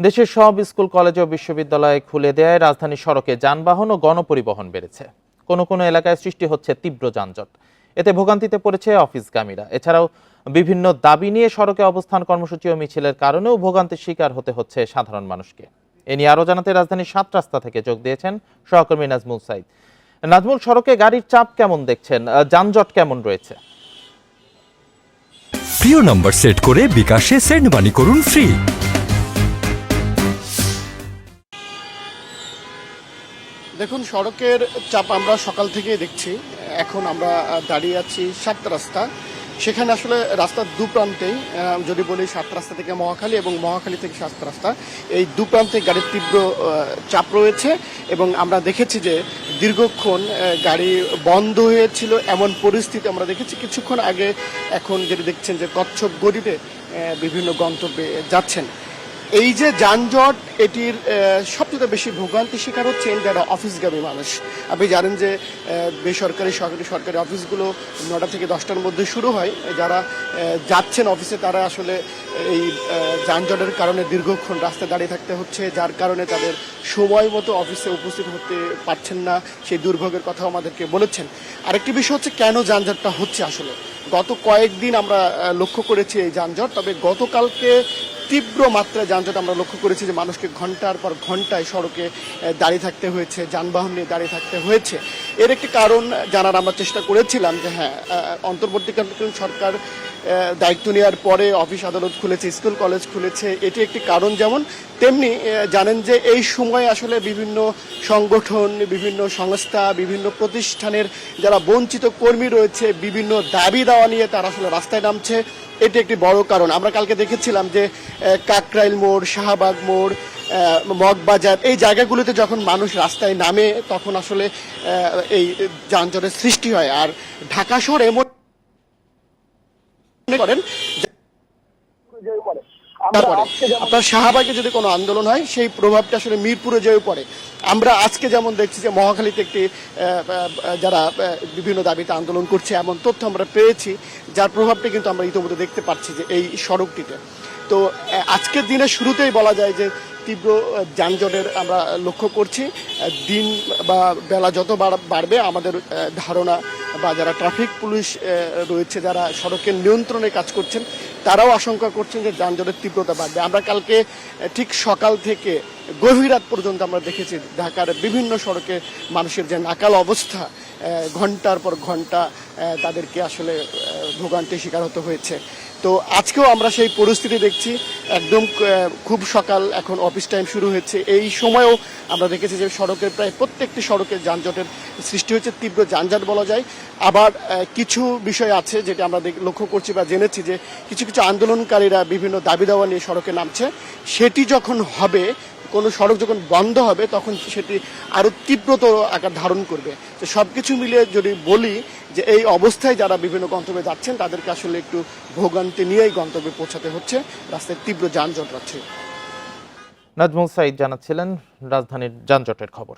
দেশের সব school, college ও বিশ্ববিদ্যালয় খুলে দেয় রাজধানী সড়কে যানবাহন ও গণপরিবহন বেড়েছে। কোনো কোনো এলাকায় সৃষ্টি হচ্ছে তীব্র যানজট। এতে ভোগান্তিতে পড়েছে অফিসগামীরা। এছাড়াও বিভিন্ন দাবি নিয়ে সড়কে অবস্থান কর্মসূচি ও মিছিলের কারণেও ভোগান্তির শিকার হতে হচ্ছে সাধারণ মানুষকে। এ নিয়ে আরও জানাতে রাজধানীর সাত রাস্তা থেকে যোগ দিয়েছেন সহকর্মী নাজমুল সাইদ। নাজমুল, সড়কে গাড়ির চাপ কেমন দেখছেন? যানজট কেমন রয়েছে? প্রিয় নম্বর সেট করে বিকাশে সেন্ড মানি করুন ফ্রি। দেখুন, সড়কের চাপ আমরা সকাল থেকেই দেখছি। এখন আমরা দাঁড়িয়ে আছি সাত রাস্তা। সেখানে আসলে রাস্তার দু প্রান্তেই যদি বলি সাত রাস্তা থেকে মহাখালী এবং মহাখালী থেকে সাত রাস্তা। এই দু প্রান্তে গাড়ির তীব্র চাপ রয়েছে এবং আমরা দেখেছি যে দীর্ঘক্ষণ গাড়ি বন্ধ হয়েছিল। এমন পরিস্থিতি আমরা দেখেছি। কিছুক্ষণ আগে এখন যেটি দেখছেন যে কচ্ছপ গড়িতে বিভিন্ন গন্তব্যে যাচ্ছেন। এই যে যানজট, এটির সবচেয়ে বেশি ভোগান্তি শিকার হচ্ছেন যারা অফিসগামী মানুষ। আপনি জানেন যে বেসরকারি, সরকারি সরকারি অফিসগুলো নটা থেকে দশটার মধ্যে শুরু হয়। যারা যাচ্ছেন অফিসে, তারা আসলে এই যানজটের কারণে দীর্ঘক্ষণ রাস্তায় দাঁড়িয়ে থাকতে হচ্ছে, যার কারণে তাদের সময় মতো অফিসে উপস্থিত হতে পারছেন না। সেই দুর্ভোগের কথা আমাদেরকে বলেছেন। আরেকটি বিষয় হচ্ছে, কেন যানজটটা হচ্ছে আসলে? গত কয়েকদিন আমরা লক্ষ্য করেছি এই যানজট, তবে গতকালকে তীব্র মাত্রায় যানজট আমরা লক্ষ্য করেছি যে মানুষকে ঘণ্টার পর ঘন্টায় সড়কে দাঁড়িয়ে থাকতে হয়েছে, যানবাহন নিয়ে দাঁড়িয়ে থাকতে হয়েছে। এর একটি কারণ জানার আমরা চেষ্টা করেছিলাম যে হ্যাঁ অন্তর্বর্তীকালীন সরকার দায়িত্ব নেওয়ার পরে অফিস আদালত খুলেছে, স্কুল, কলেজ খুলেছে, এটি একটি কারণ যেমন, তেমনি জানেন যে এই সময় আসলে বিভিন্ন সংগঠন, বিভিন্ন সংস্থা, বিভিন্ন প্রতিষ্ঠানের যারা বঞ্চিত কর্মী রয়েছে, বিভিন্ন দাবি দাওয়া নিয়ে তারা আসলে রাস্তায় নামছে। এটি একটি বড় কারণ। আমরা কালকে দেখেছিলাম যে কাকরাইল মোড়, শাহবাগ মোড় মগবাজার এই জায়গাগুলোতে যখন মানুষ রাস্তায় নামে তখন আসলে এই যানজটের সৃষ্টি হয়। আর ঢাকা শহর এমন করেন তারপরে আপনার শাহবাগে যদি কোনো আন্দোলন হয় সেই প্রভাবটা আসলে মিরপুরে যেয়ে পড়ে আমরা আজকে যেমন দেখছি যে মহাখালীতে একটি যারা বিভিন্ন দাবিতে আন্দোলন করছে এমন তথ্য আমরা পেয়েছি যার প্রভাবটা কিন্তু আমরা ইতিমধ্যে দেখতে পাচ্ছি যে এই সড়কটিতে। তো আজকের দিনের শুরুতেই বলা যায় যে তীব্র যানজটের আমরা লক্ষ্য করছি। দিন বা বেলা যত বাড়বে, আমাদের ধারণা বা যারা ট্রাফিক পুলিশ রয়েছে, যারা সড়কের নিয়ন্ত্রণে কাজ করছেন, তারাও আশঙ্কা করছেন যে যানজটের তীব্রতা বাড়বে। আমরা কালকে ঠিক সকাল থেকে গভীর রাত পর্যন্ত আমরা দেখেছি ঢাকার বিভিন্ন সড়কে মানুষের যে নাকাল অবস্থা ঘণ্টার পর ঘণ্টা তাদেরকে আসলে আহ, ভোগান্তির শিকার হতে হয়েছে। তো আজকেও আমরা সেই পরিস্থিতি দেখছি। একদম খুব সকাল এখন অফিস টাইম শুরু হয়েছে। এই সময়েও আমরা দেখেছি যে সড়কের প্রায় প্রত্যেকটি সড়কে যানজটের সৃষ্টি হয়েছে তীব্র যানজট বলা যায়। আবার কিছু বিষয় আছে যেটা আমরা লক্ষ্য করছি বা জেনেছি যে কিছু কিছু আন্দোলনকারীরা বিভিন্ন দাবি দাওয়া নিয়ে সড়কে নামছে। সেটি যখন হবে কোনো সড়ক যখন বন্ধ হবে, তখন সেটি আরও তীব্রতর আকার ধারণ করবে। তো সবকিছু মিলিয়ে যদি বলি যে এই অবস্থায় যারা বিভিন্ন গন্তব্যে যাচ্ছেন, তাদেরকে আসলে একটু ভোগান্তি নিয়েই গন্তব্যে পৌঁছাতে হচ্ছে। রাস্তায় তীব্র যানজট আছে নাজমুল সাইদ জানাচ্ছিলেন রাজধানীর যানজটের খবর।